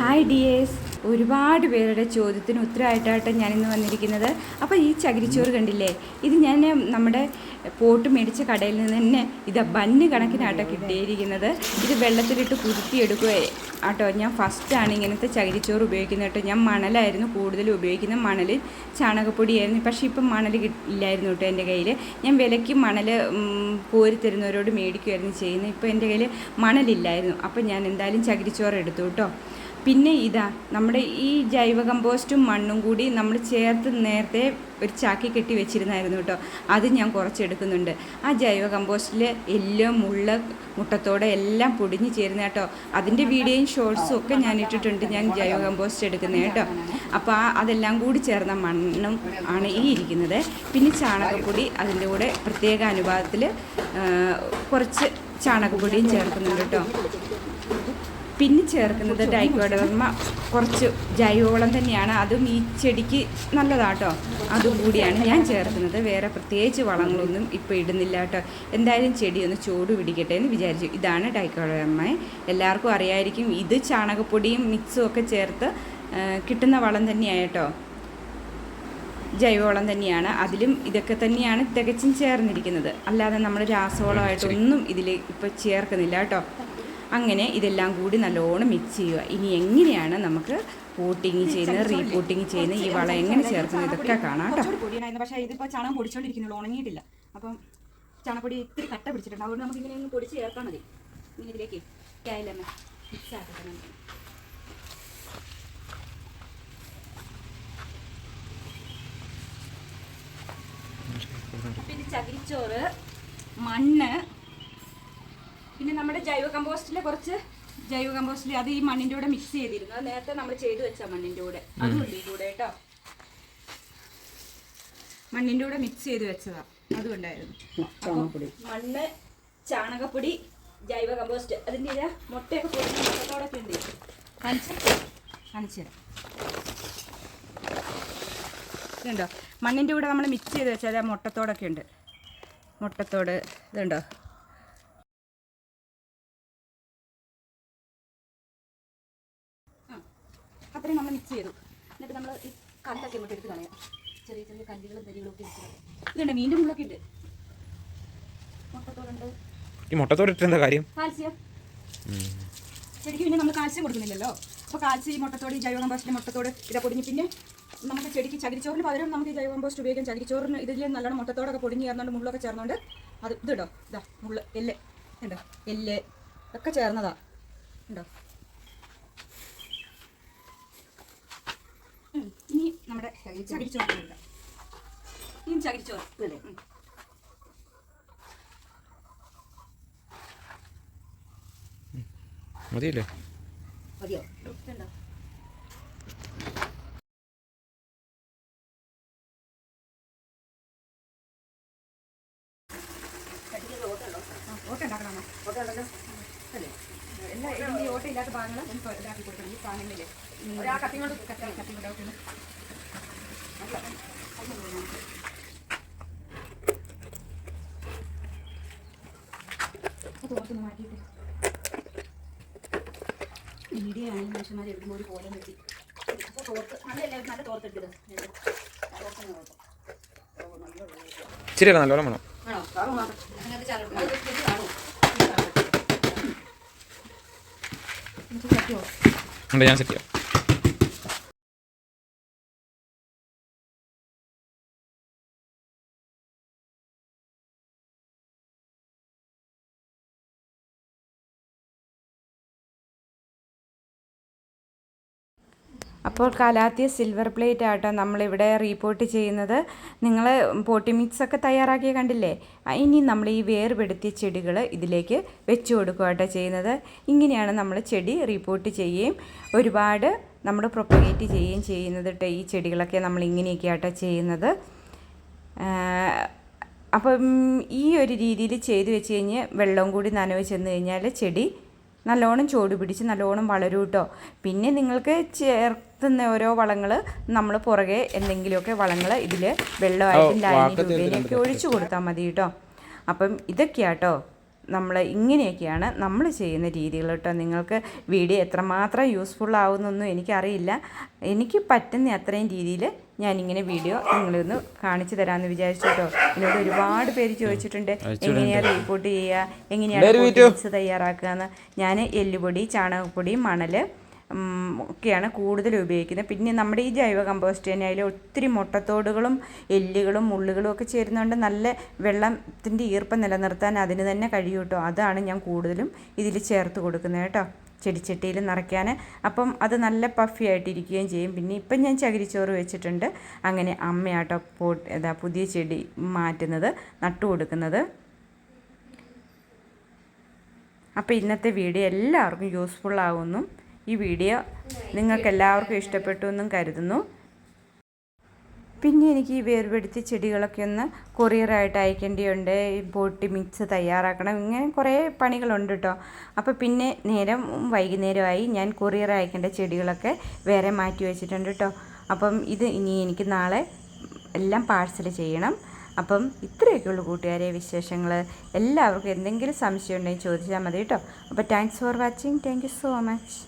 Hi dears ഒരുപാട് പേരുടെ ചോദ്യത്തിന് ഉത്തരമായിട്ടാണ് ഞാനിന്ന് വന്നിരിക്കുന്നത്. അപ്പോൾ ഈ ചകിരിച്ചോറ് കണ്ടില്ലേ? ഇത് ഞാൻ നമ്മുടെ പോട്ട് മേടിച്ച കടയിൽ നിന്ന് തന്നെ ഇത് ബന്ന് കണക്കിനാട്ടോ കിട്ടിയിരിക്കുന്നത്. ഇത് വെള്ളത്തിലിട്ട് കുരുത്തിയെടുക്കുക ആട്ടോ ഞാൻ ഫസ്റ്റാണ് ഇങ്ങനത്തെ ചകിരിച്ചോറ് ഉപയോഗിക്കുന്നത് കേട്ടോ. ഞാൻ മണലായിരുന്നു കൂടുതലും ഉപയോഗിക്കുന്നത്. മണൽ ചാണകപ്പൊടിയായിരുന്നു. പക്ഷേ ഇപ്പം മണൽ ഇല്ലായിരുന്നു കേട്ടോ എന്റെ കയ്യിൽ ഞാൻ വിലയ്ക്ക് മണൽ കോരി തരുന്നവരോട് മേടിക്കുമായിരുന്നു ചെയ്യുന്നത്. ഇപ്പോൾ എന്റെ കയ്യിൽ മണലില്ലായിരുന്നു. അപ്പം ഞാൻ എന്തായാലും ചകിരിച്ചോറ് എടുത്തു കേട്ടോ. പിന്നെ ഇതാ നമ്മുടെ ഈ ജൈവ കമ്പോസ്റ്റും മണ്ണും കൂടി നമ്മൾ ചേർത്ത് നേരത്തെ ഒരു ചാക്കി കെട്ടി വെച്ചിരുന്നായിരുന്നു കേട്ടോ. അത് ഞാൻ കുറച്ചെടുക്കുന്നുണ്ട് ആ ജൈവ കമ്പോസ്റ്റിൽ എല്ലാം മുള്ള മുട്ടത്തോടെ എല്ലാം പൊടിഞ്ഞ് ചേരുന്ന കേട്ടോ. അതിന്റെ വീഡിയോയും ഷോർട്സും ഒക്കെ ഞാൻ ഇട്ടിട്ടുണ്ട് ഞാൻ ജൈവ കമ്പോസ്റ്റ് എടുക്കുന്നത് കേട്ടോ. അപ്പോൾ ആ അതെല്ലാം കൂടി ചേർന്ന മണ്ണും ആണ് ഈ ഇരിക്കുന്നത്. പിന്നെ ചാണകപ്പൊടി അതിന്റെ കൂടെ പ്രത്യേക അനുപാതത്തിൽ കുറച്ച് ചാണകപ്പൊടിയും ചേർക്കുന്നുണ്ട് കേട്ടോ. പിന്നെ ചേർക്കുന്നത് ഡൈക്കോഡർമ കുറച്ച് ജൈവവളം തന്നെയാണ്. അതും ഈ ചെടിക്ക് നല്ലതാട്ടോ. അതും കൂടിയാണ് ഞാൻ ചേർക്കുന്നത്. വേറെ പ്രത്യേകിച്ച് വളങ്ങളൊന്നും ഇപ്പോൾ ഇടുന്നില്ല കേട്ടോ. എന്തായാലും ചെടി ഒന്ന് ചൂട് പിടിക്കട്ടെ എന്ന് വിചാരിച്ചു. ഇതാണ് ഡൈക്കോഡർമ എല്ലാവർക്കും അറിയായിരിക്കും ഇത് ചാണകപ്പൊടിയും മിക്സും ഒക്കെ ചേർത്ത് കിട്ടുന്ന വളം തന്നെയാണ് കേട്ടോ. ജൈവവളം തന്നെയാണ്. അതിലും ഇതൊക്കെ തന്നെയാണ് തികച്ചും ചേർന്നിരിക്കുന്നത്. അല്ലാതെ നമ്മൾ രാസവളമായിട്ടൊന്നും ഇതിൽ ഇപ്പോൾ ചേർക്കുന്നില്ല കേട്ടോ. അങ്ങനെ ഇതെല്ലാം കൂടി നല്ലോണം മിക്സ് ചെയ്യുക. ഇനി എങ്ങനെയാണ് നമുക്ക് പൂട്ടിങ് ചെയ്യുന്നത് റീപൂട്ടിങ് ചെയ്യുന്നത് ഈ വളം എങ്ങനെ ചേർക്കുന്നത് ഇതൊക്കെ കാണാം കേട്ടോ. പൊടിയുണ്ടായിരുന്നു പക്ഷേ ഇതിപ്പോൾ ചാണകം പൊടിച്ചോണ്ടിരിക്കുന്നുള്ളൂ ഉണങ്ങിയിട്ടില്ല. അപ്പം ചാണകപ്പൊടി ഇത്തിരി കട്ട പിടിച്ചിട്ടുണ്ട്. അതുകൊണ്ട് നമുക്ക് ഇങ്ങനെ ഒന്ന് പൊടിച്ച് ചേർത്താൽ മതി. ഇങ്ങനെ ഇതിലേക്ക് കായലമ്മ മിക്സ് ആക്കണം പിന്നെ ചകിരിച്ചോറ് മണ്ണ് നമ്മുടെ ജൈവ കമ്പോസ്റ്റിലെ കുറച്ച് ജൈവ കമ്പോസ്റ്റിൽ അത് ഈ മണ്ണിന്റെ കൂടെ മിക്സ് ചെയ്തിരുന്നു. അത് നേരത്തെ നമ്മൾ ചെയ്തു വെച്ച മണ്ണിന്റെ കൂടെ. ഈ കൂടെ കേട്ടോ. മണ്ണിന്റെ കൂടെ മിക്സ് ചെയ്ത് വെച്ചതാ. അതുകൊണ്ടായിരുന്നു മണ്ണ് ചാണകപ്പൊടി ജൈവ കമ്പോസ്റ്റ്. അതിന്റെ മുട്ടയൊക്കെ പൊടി മുട്ടത്തോടൊക്കെ ഉണ്ട് കാണിച്ചു കാണിച്ചു തരാം. ഇതുണ്ടോ? മണ്ണിന്റെ കൂടെ നമ്മൾ മിക്സ് ചെയ്ത് വെച്ചാൽ മുട്ടത്തോടൊക്കെ ഉണ്ട്. മുട്ടത്തോട് ഇതുണ്ടോ? അത്രയും നമ്മൾ മിക്സ് ചെയ്തു എന്നിട്ട് നമ്മൾ ഈ കല്ലൊക്കെ ഇങ്ങോട്ട് എടുത്ത് കളയാം. ചെറിയ ചെറിയ കല്ലുകളും തരികളും ഒക്കെ എടുത്ത് കളയാം. ഇതുണ്ട് മീന്റെ മുള്ളൊക്കെ ഉണ്ട് മുട്ടത്തോടുണ്ട്. ഈ എന്താ കാര്യം? കാൽസ്യം. ചെടിക്ക് പിന്നെ നമ്മൾ കാൽസ്യം കൊടുക്കുന്നില്ലല്ലോ. അപ്പോൾ കാൽസ്യം ഈ മുട്ടത്തോട് ഈ ജൈവ കമ്പോസ്റ്റിന്റെ മുട്ടത്തോട് ഇതാ പൊടിഞ്ഞ് പിന്നെ നമുക്ക് ചെടിക്ക് ചകിരിച്ചോറിന് പകരം നമുക്ക് ഈ ജൈവ കമ്പോസ്റ്റ് ഉപയോഗിക്കാം. ചകിരിച്ചോറിന് ഇതിൽ നല്ലോണം മുട്ടത്തോടൊക്കെ പൊടിഞ്ഞ് ചേർന്നുകൊണ്ട് മുള്ളൊക്കെ ചേർന്നുകൊണ്ട് അത് ഇതിടോ ഇതാ മുള്ള എല്ല്. ഉണ്ടോ എല്ല്. ഒക്കെ ചേർന്നതാ. ഉണ്ടോ ഉം. ഇനി നമ്മുടെ ചകിരിച്ചോറ് ഈ ചകിരിച്ചോറ്. ഇല്ലേ. മതിയല്ലേ? മതിയോ? അല്ലേ? എല്ലാ ഈ ഓട്ട ഇല്ലാത്ത ഭാഗങ്ങൾ നമുക്ക് ഇതാക്കി കൊടുക്കണം ഈ സാധനങ്ങളിൽ ഒരാ കത്തി കൊണ്ട് കത്തി കത്തി കൊണ്ട് ഓക്കെ തോർത്തൊന്ന് മാറ്റിയിട്ട് വീഡിയോ ആണെങ്കിൽ മനുഷ്യന്മാർ എടുക്കുമ്പോൾ ഒരു കോലം വെട്ടി അപ്പോൾ തോർത്ത് നല്ല നല്ല നല്ലോണം വേണം. ഉണ്ട് ഞാൻ സെറ്റ് ചെയ്യാം. അപ്പോൾ കലാത്തിയ സിൽവർ പ്ലേറ്റ് ആട്ടോ നമ്മളിവിടെ റീപോർട്ട് ചെയ്യുന്നത്. നിങ്ങൾ പോട്ടി മിക്സ് ഒക്കെ തയ്യാറാക്കിയ കണ്ടില്ലേ? ഇനി നമ്മൾ ഈ വേർപെടുത്തിയ ചെടികൾ ഇതിലേക്ക് വെച്ച് കൊടുക്കുക കേട്ടോ ചെയ്യുന്നത്. ഇങ്ങനെയാണ് നമ്മൾ ചെടി റീപോർട്ട് ചെയ്യുകയും ഒരുപാട് നമ്മൾ പ്രൊപ്പഗേറ്റ് ചെയ്യുകയും ചെയ്യുന്നത് കേട്ടോ ഈ ചെടികളൊക്കെ നമ്മൾ ഇങ്ങനെയൊക്കെ ആട്ടോ ചെയ്യുന്നത്. അപ്പം ഈ ഒരു രീതിയിൽ ചെയ്ത് വെച്ച് കഴിഞ്ഞ് വെള്ളവും കൂടി നനവ് ചെന്ന് കഴിഞ്ഞാൽ ചെടി നല്ലോണം ചൂട് പിടിച്ച് നല്ലോണം വളരും കേട്ടോ പിന്നെ നിങ്ങൾക്ക് ചേർത്തുന്ന ഓരോ വളങ്ങൾ നമ്മൾ പുറകെ എന്തെങ്കിലുമൊക്കെ വളങ്ങൾ ഇതിൽ വെള്ളമായിട്ടും ലായനി വാക്കത്തി ഒഴിച്ചു കൊടുത്താൽ മതി കേട്ടോ. അപ്പം ഇതൊക്കെയാട്ടോ നമ്മൾ ഇങ്ങനെയൊക്കെയാണ് നമ്മൾ ചെയ്യുന്ന രീതികൾ കേട്ടോ. നിങ്ങൾക്ക് വീഡിയോ എത്രമാത്രം യൂസ്ഫുൾ ആവുന്നൊന്നും എനിക്കറിയില്ല. എനിക്ക് പറ്റുന്ന അത്രയും രീതിയിൽ ഞാനിങ്ങനെ വീഡിയോ നിങ്ങളൊന്ന് കാണിച്ചു തരാമെന്ന് വിചാരിച്ചു കേട്ടോ. എന്നോട് ഒരുപാട് പേര് ചോദിച്ചിട്ടുണ്ട് എങ്ങനെയാണ് റിപ്പോർട്ട് ചെയ്യുക? എങ്ങനെയാണ് തയ്യാറാക്കുക? എന്ന്. ഞാൻ എല്ലുപൊടി ചാണകപ്പൊടി മണൽ ഒക്കെയാണ് കൂടുതൽ ഉപയോഗിക്കുന്നത്. പിന്നെ നമ്മുടെ ഈ ജൈവ കമ്പോസ്റ്റ് തന്നെ അതിൽ ഒത്തിരി മുട്ടത്തോടുകളും എല്ലുകളും മുള്ളുകളും ഒക്കെ ചേരുന്നതുകൊണ്ട് നല്ല വെള്ളത്തിന്റെ ഈർപ്പം നിലനിർത്താൻ അതിന് തന്നെ കഴിയും കേട്ടോ അതാണ് ഞാൻ കൂടുതലും ഇതിൽ ചേർത്ത് കൊടുക്കുന്നത് കേട്ടോ. ചെടിച്ചട്ടിയിൽ നിറയ്ക്കാൻ. അപ്പം അത് നല്ല പഫി ആയിട്ടിരിക്കുകയും ചെയ്യും. പിന്നെ ഇപ്പം ഞാൻ ചകിരിച്ചോറ് വെച്ചിട്ടുണ്ട്. അങ്ങനെ അമ്മയാട്ടോ പോട്ട് ഇതാ പുതിയ ചെടി മാറ്റുന്നത് നട്ടു കൊടുക്കുന്നത്. അപ്പോൾ ഇന്നത്തെ വീഡിയോ എല്ലാവർക്കും യൂസ്ഫുൾ ആവുന്നു. ഈ വീഡിയോ നിങ്ങൾക്ക് എല്ലാവർക്കും ഇഷ്ടപ്പെട്ടു എന്നും കരുതുന്നു. പിന്നെ എനിക്ക് ഈ വേർപെടുത്തി ചെടികളൊക്കെ ഒന്ന് കൊറിയറായിട്ട് അയക്കേണ്ടിയുണ്ട്. ഈ ബോട്ടി മിക്സ് തയ്യാറാക്കണം. ഇങ്ങനെ കുറേ പണികളുണ്ട് കേട്ടോ അപ്പോൾ പിന്നെ നേരം വൈകുന്നേരമായി ഞാൻ കൊറിയർ അയക്കേണ്ട ചെടികളൊക്കെ വേറെ മാറ്റി വെച്ചിട്ടുണ്ട് കേട്ടോ അപ്പം ഇത് ഇനി എനിക്ക് നാളെ എല്ലാം പാഴ്സൽ ചെയ്യണം. അപ്പം ഇത്രയൊക്കെയുള്ളൂ കൂട്ടുകാരെ വിശേഷങ്ങൾ എല്ലാവർക്കും എന്തെങ്കിലും സംശയം ഉണ്ടെങ്കിൽ ചോദിച്ചാൽ മതി കേട്ടോ അപ്പോൾ thanks for watching thank so much